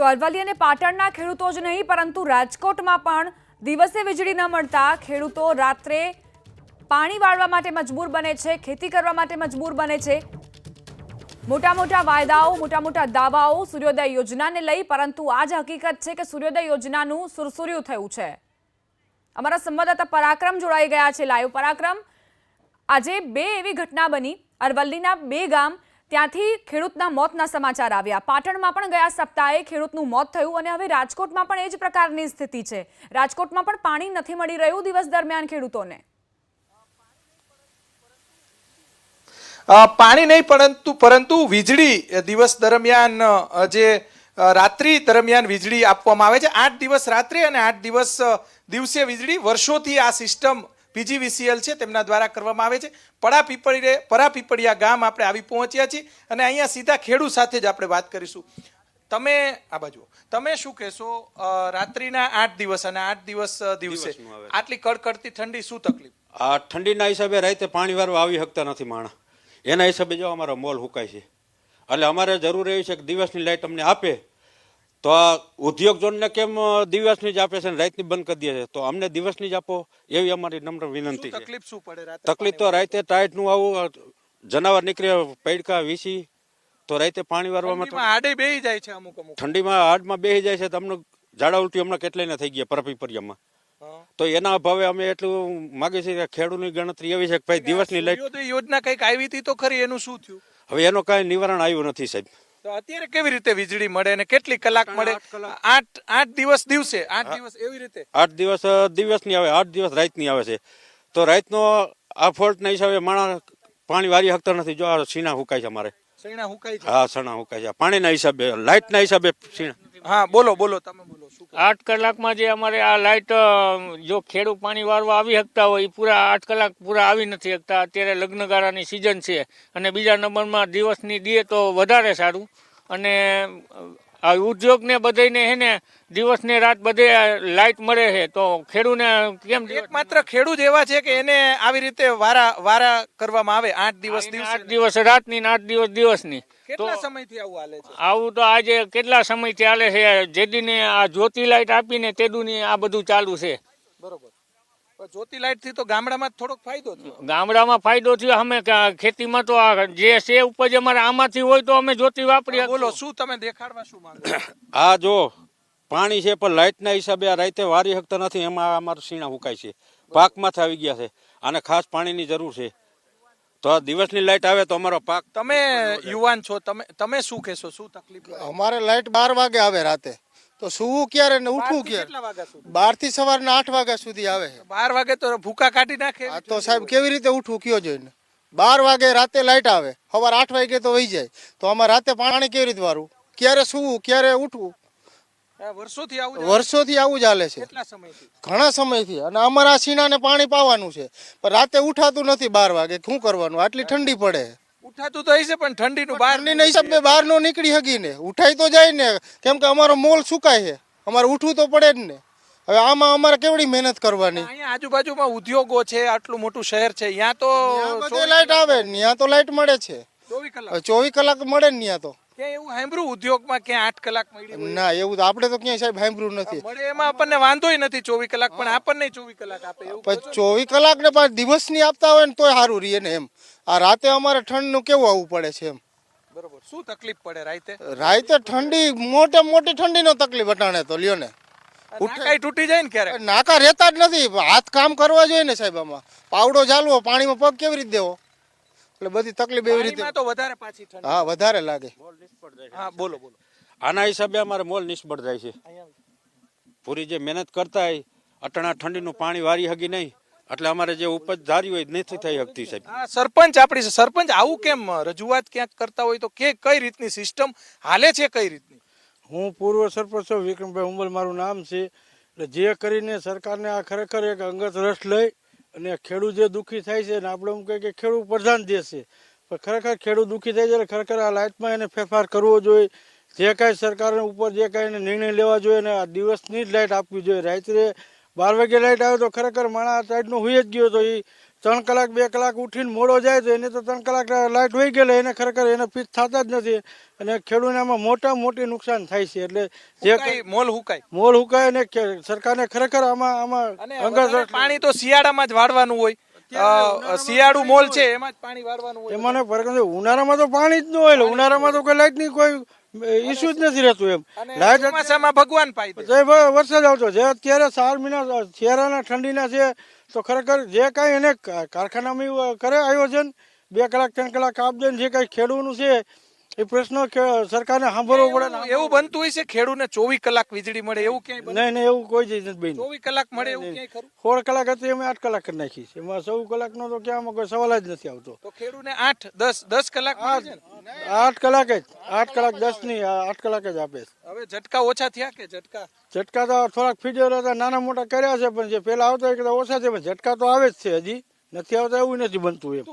તો અરવલ્લી અને પાટણના ખેડૂતો જ નહીં, પરંતુ રાજકોટમાં પણ દિવસે વીજળી ન મળતા ખેડૂતો રાત્રે પાણી વાળવા માટે મજબૂર બને છે, ખેતી કરવા માટે મજબૂર બને છે. મોટા મોટા વાયદાઓ, મોટા મોટા દાવાઓ સૂર્યોદય યોજનાને લઈ, પરંતુ આ જ હકીકત છે કે સૂર્યોદય યોજનાનું સુરસુર્યું થયું છે. અમારા સંવાદદાતા પરાક્રમ જોડાઈ ગયા છે, લાઈવ પરાક્રમ. આજે બે એવી ઘટના બની. અરવલ્લીના બે ગામ ત્યાંથી ખેડૂતના મોતના સમાચાર આવ્યા. પાટણમાં પણ ગયા સપ્તાહે ખેડૂતનું મોત થયું અને હવે રાજકોટમાં પણ એ જ પ્રકારની સ્થિતિ છે. રાજકોટમાં પણ પાણી નથી મળી રહ્યું દિવસ દરમિયાન ખેડૂતોને. પાણી નહીં, પરંતુ પરંતુ વીજળી દિવસ દરમિયાન જે રાત્રિ દરમિયાન વીજળી આપવામાં આવે છે. આઠ દિવસ રાત્રે અને આઠ દિવસ દિવસે વીજળી. વર્ષોથી આ સિસ્ટમ પીજીવીસીએલ છે તેમના દ્વારા કરવામાં આવે છે. પડા પીપળીએ પરા પીપળિયા ગામ આપણે આવી પહોંચ્યા છીએ અને અહીંયા સીધા ખેડૂત સાથે જ આપણે વાત કરીશું. તમે આ બાજુ તમે શું કહેશો રાત્રિના આઠ દિવસ અને આઠ દિવસ દિવસે આટલી કડકડતી ઠંડી શું તકલીફ? આ ઠંડીના હિસાબે રાતે પાણી વાળવા આવી શકતા નથી માણસ એના હિસાબે જો અમારો મોલ હુકાય છે. એટલે અમારે જરૂર એવી છે કે દિવસની લાઇટ અમને આપે તો આ ઉદ્યોગ ઝોનને કેમ દિવસની જ આપે છે રાત રાતની બંધ કરી દે છે? તો અમને દિવસની જ આપો. એવી અમારી નમ્ર વિનંતી છે. તકલીફ શું પડે તકલીફ તો રાતે ટાઈટનું આવું જનાવર નીકળે પૈડકા વીસી તો રાતે પાણી વારવામાં આડે બેહી જાય છે અમુક અમુક. ઠંડીમાં હાડમાં બેહી જાય છે તો અમને ઝાડા ઉલટી હમણાં કેટલાય થઈ ગયા પરપીપરિયામાં. તો એના અભાવે અમે એટલું માગીએ છીએ કે ખેડૂતની ગણતરી એવી છે કે ભાઈ દિવસની લાઈટ યોજના કંઈક આવી હતી તો ખરી એનું શું થયું? હવે એનો કાંઈ નિવારણ આવ્યું નથી સાહેબ. તો અત્યારે કેવી રીતે વીજળી મળે અને કેટલી કલાક મળે? આઠ આઠ દિવસ દિવસે આઠ દિવસ એવી રીતે? આઠ દિવસ દિવસની આવે આઠ દિવસ રાતની આવે છે. તો રાતનો આ ફોલ્ટના હિસાબે માણસ પાણી વારી શકતા નથી. જો આ સીણા હુકાય છે અમારે સૈણા હુકાય છે? હા સણા હુકાય છે. પાણીના હિસાબે લાઇટના હિસાબે સીણા. હા બોલો બોલો તમે બોલો? આઠ કલાકમાં જે અમારે આ લાઇટ જો ખેડૂ પાણી વાળવા આવી શકતા હોય એ પૂરા આઠ કલાક પૂરા આવી નથી શકતા. અત્યારે લગ્નગાળાની સિઝન છે અને બીજા નંબરમાં દિવસની દે તો વધારે સારું. અને આ ઉદ્યોગને બધાને હે ને દિવસ ને રાત બધે લાઇટ મળે છે. તો ખેડૂને કેમ એકમાત્ર ખેડૂત એવા છે કે એને આવી રીતે વારા વારા કરવામાં આવે આઠ દિવસ આઠ દિવસ રાતની ને આઠ દિવસ દિવસની. કેટલા સમયથી આવું હાલે છે? આવું તો આજે કેટલા સમય ચાલે છે? જેદીને આ જ્યોતિ લાઇટ આપીને તેદુની આ બધું ચાલુ છે. બરોબર. જ્યોતિ લાઇટથી તો ગામડામાં થોડોક ફાયદો થયો. ગામડામાં ફાયદો થયો. અમે ખેતીમાં તો આ જે છે ઉપજ અમારે આમાંથી હોય તો અમે જ્યોતિ વાપરી બોલો શું તમે દેખાડવા શું માંગો આ જો પાણી છે પણ લાઇટના હિસાબે આ રાતે વારી શકતા નથી. એમાં અમારું સીણા હુકાય છે. પાકમાંથી આવી ગયા છે. અને ખાસ પાણીની જરૂર છે. તો આ દિવસની લાઇટ આવે તો અમારો પાક તમે યુવાન છો તમે તમે શું કહેશો? શું તકલીફ અમારે લાઈટ બાર વાગે આવે રાતે. તો સુવું ક્યારે ને ઉઠવું ક્યારે? બારથી સવારના આઠ વાગ્યા સુધી આવે બાર વાગે તો ભૂકા કાઢી નાખે તો સાહેબ કેવી રીતે ઉઠવું કયો જોઈને? બાર વાગે રાતે લાઈટ આવે. સવાર આઠ વાગે તો વહી જાય. તો અમારે રાતે પાણી કેવી રીતે વારું? ક્યારે સુવું ક્યારે ઉઠવું? વર્ષોથી આવું ચાલે વર્ષોથી આવું જ છે. ઘણા સમયથી. અને અમારા સીણાને પાણી પાવાનું છે. પણ રાતે ઉઠાતું નથી બાર વાગે. શું કરવાનું? આટલી ઠંડી પડે. ઉઠાતું તો હશે પણ ઠંડીનું બહાર નહીં હિસાબે બહાર નો નીકળી હકી ને. ઉઠાઈ તો જાય ને. કેમ કે અમારો મોલ સુકાય છે. અમારે ઉઠવું તો પડે જ ને. હવે આમાં અમારે કેવડી મહેનત કરવાની? અહીંયા આજુબાજુમાં ઉદ્યોગો છે આટલું મોટું શહેર છે. ત્યાં તો લાઈટ આવે ત્યાં તો લાઈટ મળે છે. ચોવીસ કલાક. ચોવીસ કલાક મળે ને ત્યાં તો. ક્યાં એવું સાંભળ્યું? ઉદ્યોગમાં ક્યાં આઠ કલાક મળી હોય? ના એવું તો આપણે તો ક્યાંય સાહેબ સાંભળ્યું નથી. મળે. એમાં આપણને વાંધોય નથી ચોવીસ કલાક પણ આપણને ચોવીસ કલાક આપે એવું પછી ચોવીસ કલાક ને પાછ દિવસની આપતા હોય ને તોય સારું રહીએ ને એમ. આ રાતે અમારે ઠંડનું કેવું આવવું પડે છે એમ. બરોબર. શું તકલીફ પડે રાતે? રાતે ઠંડી મોટે મોટી ઠંડીનો તકલીફ અટાણે તો લ્યો ને. નાકાઈ તૂટી જાય ને ક્યારેક? નાકા રહેતા જ નથી હાથ કામ કરવા જોઈએ ને સાહેબ આમાં. પાવડો ચાલવો પાણીમાં પગ કેવી રીતે દેવો? એટલે બધી તકલીફ એવી રીતે તો વધારે પાછી હા વધારે લાગે. હા બોલો બોલો. આના હિસાબે અમારે મોલ નિષ્ફળ જાય છે. પૂરી જે મહેનત કરતા હોય અટણા ઠંડીનું પાણી વારી હગી નહીં. એટલે અમારે જે ઉપજ ધારી હોય નથી થઈ શકતી સાહેબ. સરપંચ આપણી સરપંચ આવું કેમ રજૂઆત ક્યાંક કરતા હોય તો કે કઈ રીતની સિસ્ટમ હાલે છે કઈ રીતની? હું પૂર્વ સરપંચ છું વિક્રમભાઈ ઉંબલ મારું નામ છે. એટલે જે કરીને સરકારને આ ખરેખર એક અંગત રસ લઈ અને ખેડૂત જે દુઃખી થાય છે ને આપણે એમ કહીએ કે ખેડૂત પ્રધાન દેશ છે, પણ ખરેખર ખેડૂત દુઃખી થાય છે એટલે ખરેખર આ લાઇટમાં એને ફેરફાર કરવો જોઈએ. જે કાંઈ સરકારને ઉપર જે કાંઈ નિર્ણય લેવા જોઈએ ને આ દિવસની જ લાઇટ આપવી જોઈએ. રાત્રે બાર વાગે લાઇટ આવે તો ખરેખર માણસ લાઇટનો હોઈ જ ગયો તો એ ત્રણ કલાક બે કલાક ઉઠીને મોડો જાય તો એને તો ત્રણ કલાક લાઇટ વહી ગયેલા એને ખરેખર એને પીચ થતા જ નથી. અને ખેડૂતોમાં મોટા મોટી નુકસાન થાય છે એટલે જે મોલ હુકાય. મોલ હુકાય ને સરકારને ખરેખર આમાં આમાં પાણી તો શિયાળામાં જ વાળવાનું હોય. શિયાળુ મોલ છે એમાં જ પાણી વાળવાનું હોય. એમાં ઉનાળામાં તો પાણી જ ન હોય ઉનાળામાં તો કોઈ નહીં કોઈ ઇસ્યુ જ નથી રહેતું એમ. લાઇટ ચોમાસામાં ભગવાન પાય વરસાદ આવતો જે અત્યારે ચાર મહિના શિયાળાના ઠંડીના છે તો ખરેખર જે કાંઈ એને કારખાનામાં કરે આયોજન બે કલાક ત્રણ કલાક આપજે જે કાંઈ ખેડૂતનું છે એ પ્રશ્નો સરકારને સાંભળવો પડે એવું બનતું હોય છે ખેડૂતને ચોવીસ કલાક વીજળી મળે એવું ક્યાંય નહીં નહીં એવું કોઈ જ નથી ચોવીસ કલાક મળે એવું ક્યાંય ખરું? સોળ કલાક હતી અમે આઠ કલાક કરી નાખી છે. એમાં સૌ કલાકનો તો ક્યાં કોઈ સવાલ જ નથી આવતો. તો ખેડૂતને આઠ દસ દસ કલાક? આઠ કલાક જ આઠ કલાક દસની આઠ કલાક જ આપે છે. હવે ઝટકા ઓછા થયા કે ઝટકા? ઝટકા તો થોડાક ફીડર હતા નાના મોટા કર્યા છે પણ જે પેલા આવતા એ ઓછા છે પણ ઝટકા તો આવે જ છે હજી. નથી આવતા એવું નથી બનતું એમ.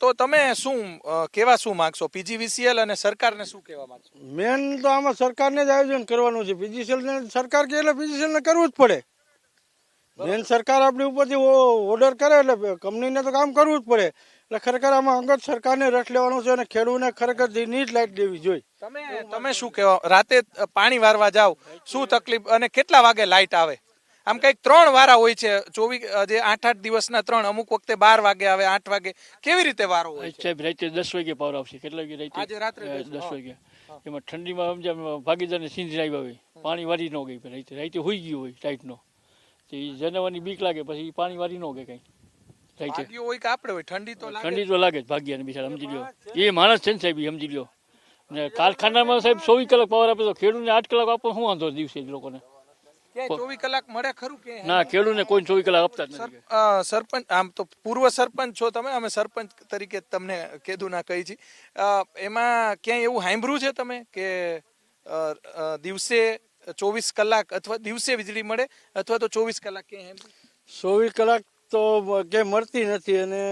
તો તમે શું કેવા શું માંગશો? પીજીવીસીએલ અને સરકારને શું કહેવા માંગશો? મેન તો આમાં સરકારને જ આયોજન કરવાનું છે. પીજીસીએલ ને સરકાર કે એટલે પીજીસીએલ ને કરવું જ પડે. મેન સરકાર આપણી ઉપરથી ઓર્ડર કરે એટલે કંપનીને તો કામ કરવું જ પડે. એટલે ખરેખર આમાં અંગત સરકારને રસ લેવાનું છે અને ખેડૂતને ખરેખર નીટ લાઇટ દેવી જોઈએ. તમે તમે શું કહેવા? રાતે પાણી વારવા જાવ શું તકલીફ અને કેટલા વાગે લાઇટ આવે? આમ કંઈક ત્રણ વારા હોય છે ચોવીસ જે આઠ આઠ દિવસના ત્રણ અમુક વખતે બાર વાગે આવે આઠ વાગે. કેવી રીતે વારો હોય છે? સાહેબ રાતે દસ વાગે પાવર આવશે. કેટલા વાગે રાતે? આજે રાત્રે દસ, વાગે. એમાં ઠંડીમાં સમજાય ભાગીદારને સિંધ આવી આવે પાણી વારી ન ગઈ. રાતે રાતે હોઈ ગયું હોય ટાઈટનો તો એ જનાવરની બીક લાગે પછી પાણી વારી ન ગઈ કઈ. રાતે ભાગ્યું હોય કે આપણે હોય ઠંડી તો લાગે ઠંડી તો લાગે જ ભાગ્યાને બિચારા સમજી લ્યો. એ માણસ છે ને સાહેબ સમજી લ્યો. ને કારખાનામાં સાહેબ ચોવીસ કલાક પાવર આપે તો ખેડૂતને આઠ કલાક આપો શું વાંધો દિવસે જ લોકોને? ચોવીસ કલાક મળે ખરું કે? ના ખેડૂતને કોઈ ચોવીસ કલાક આપતા જ નથી. સરપંચ આમ તો પૂર્વ સરપંચ છો તમે અમે સરપંચ તરીકે તમને કીધું ના કહી છી. એમાં ક્યાંય એવું સાંભળ્યું છે તમે કે દિવસે ચોવીસ કલાક અથવા દિવસે વીજળી મળે અથવા તો ચોવીસ કલાક ક્યાંય ચોવીસ કલાક તો કે મળતી નથી અને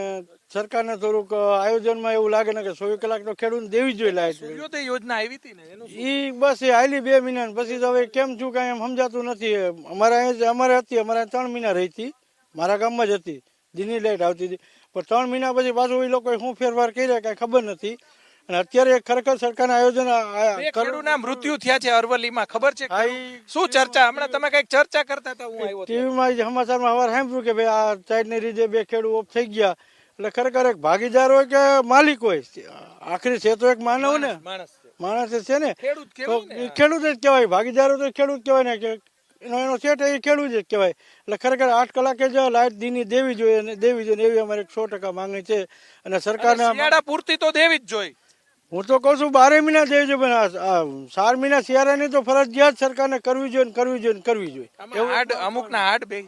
સરકારને થોડુંક આયોજનમાં એવું લાગે ને કે ચોવીસ કલાક તો ખેડૂત દેવી જોઈએ લાયક. સૂર્યોદય યોજના આવી હતી ને એ બસ એ આયલી બે મહિના પછી તો હવે કેમ છું કાંઈ એમ સમજાતું નથી. અમારે અહીંયા અમારે હતી અમારે ત્રણ મહિના રહી હતી. મારા ગામમાં જ હતી. દિની લાઇટ આવતી હતી. પણ ત્રણ મહિના પછી પાછું એ લોકોએ શું ફેરફાર કર્યા કાંઈ ખબર નથી. અને અત્યારે ખરેખર સરકારના આયોજન ખેડૂતના મૃત્યુ થયા છે અરવલ્લીમાં. ખબર છે શું ચર્ચા? હમણાં તમે કંઈક ચર્ચા કરતા હતા હું આવ્યો ટીવીમાં સમાચારમાં સવાર સાંભળ્યું કે ભાઈ આ સાઈડની રીતે બે ખેડૂત ઓફ થઈ ગયા. એટલે ખરેખર એક ભાગીદાર હોય કે માલિક હોય આખરી છે તો એક માનવ ને? માણસ છે. માણસ જ છે ને? ખેડૂત જ કહેવાય. ભાગીદારો તો ખેડૂત કહેવાય ને કે એનો એનો સેટ એ ખેડૂત જ કહેવાય. એટલે ખરેખર આઠ કલાકે જ લાઇટ દીની દેવી જોઈએ દેવી જોઈએ એવી અમારી સો ટકા માંગણી છે. અને સરકારને પૂરતી તો દેવી જ જોઈ હું તો કહું છું બારે મહિના દેવી છે પણ ચાર મહિના શિયાળાની તો ફરજિયાત સરકારને કરવી જોઈએ કરવી જોઈએ કરવી જોઈએ. અમુક ના હાડ બે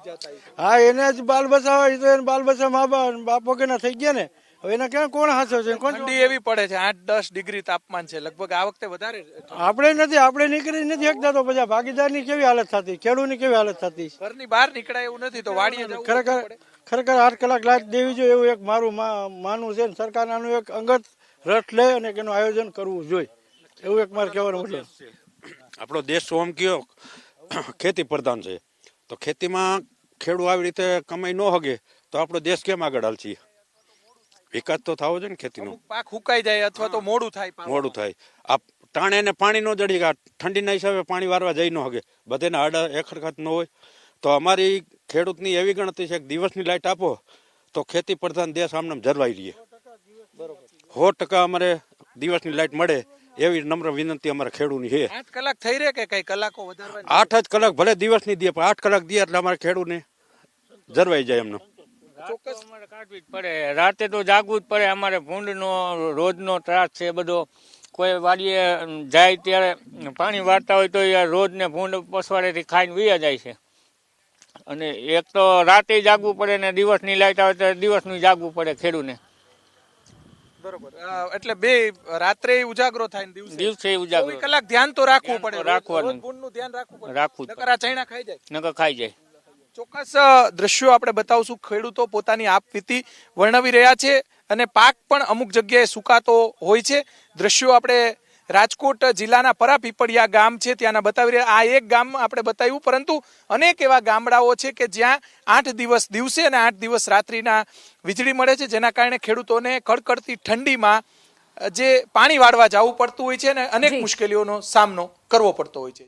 હા એને જ બાલ બચાવવા એ તો એને બાલ બસા મા બાપ વગરના થઈ ગયા ને. હવે એને ક્યાં કોણ હાથો છે? કોણ ઠંડી એવી પડે છે આઠ દસ ડિગ્રી તાપમાન છે. લગભગ આ વખતે વધારે આપણે નથી આપણે નીકળી નથી શકતા તો પછી ભાગીદારની કેવી હાલત થતી? ખેડૂતની કેવી હાલત થતી? ઘરની બહાર નીકળાય એવું નથી તો વાડીએ ખરેખર ખરેખર આઠ કલાક લાઈટ દેવી જોઈએ એવું એક મારું માનવું છે સરકારનું એક અંગત રસ લે અને એનું આયોજન કરવું જોઈએ. એવું એક મારે કહેવાનું મતલબ આપણો દેશ આમ કયો ખેતી પ્રધાન છે. તો ખેતીમાં ખેડૂત આવી રીતે કમાઈ ન હગે તો આપણો દેશ કેમ આગળ હાલશે? વિકાસ તો થવો જોઈએ ને ખેતીનો. પાક હુકાઈ જાય અથવા તો મોડું થાય મોડું થાય. આ ટાણે એને પાણી ન જડી ગયા આ ઠંડીના હિસાબે પાણી વારવા જઈ ન હગે. બધાને આડા એકરખત ન હોય. તો અમારી ખેડૂતની એવી ગણતરી છે કે દિવસની લાઈટ આપો તો ખેતી પ્રધાન દેશ આમને જળવાઈ રહીએ. સો ટકા અમારે દિવસની લાઇટ મળે એવી નમ્ર વિનંતી અમારા ખેડૂતની છે. આઠ કલાક થઈ રહે કે કઈ કલાકો વધારવાની? આઠ જ કલાક ભલે દિવસની દે પણ આઠ કલાક દે એટલે અમારા ખેડૂતને જરવાઈ જાય એમનો. ચોક્કસ. અમારે કાઢવી જ પડે. રાતે તો જાગવું જ પડે. અમારે ભૂંડનો રોજનો ત્રાસ છે બધો. કોઈ વાડીએ જાય ત્યારે પાણી વાળતા હોય તો એ રોજ ને ભૂંડ પસવાડેથી ખાઈને વયા જાય છે. અને એક તો રાતે જાગવું પડે ને દિવસની લાઇટ આવે તો દિવસનું જાગવું પડે ખેડૂને. બરોબર. એટલે બે રાત્રે ઉજાગરો થાય દિવસે? દિવસે ઉજાગરો કલાક ધ્યાન તો રાખવું પડે. રાખવાનું. રોજ ધ્યાન રાખવું પડે. રાખવું ચૈણા ખાઈ જાય. નકર ખાઈ જાય. ચોક્કસ દ્રશ્યો આપણે બતાવશું. ખેડૂતો પોતાની આપવીતી વર્ણવી રહ્યા છે અને પાક પણ અમુક જગ્યાએ સુકાતો હોય છે. દ્રશ્યો આપણે રાજકોટ જિલ્લાના પરાપીપળિયા ગામ છે ત્યાંના બતાવી રહ્યા આ એક ગામ આપણે બતાવ્યું પરંતુ અનેક એવા ગામડાઓ છે કે જ્યાં આઠ દિવસ દિવસે અને આઠ દિવસ રાત્રિના વીજળી મળે છે જેના કારણે ખેડૂતોને કડકડતી ઠંડીમાં જે પાણી વાળવા જવું પડતું હોય છે અને અનેક મુશ્કેલીઓનો સામનો કરવો પડતો હોય છે.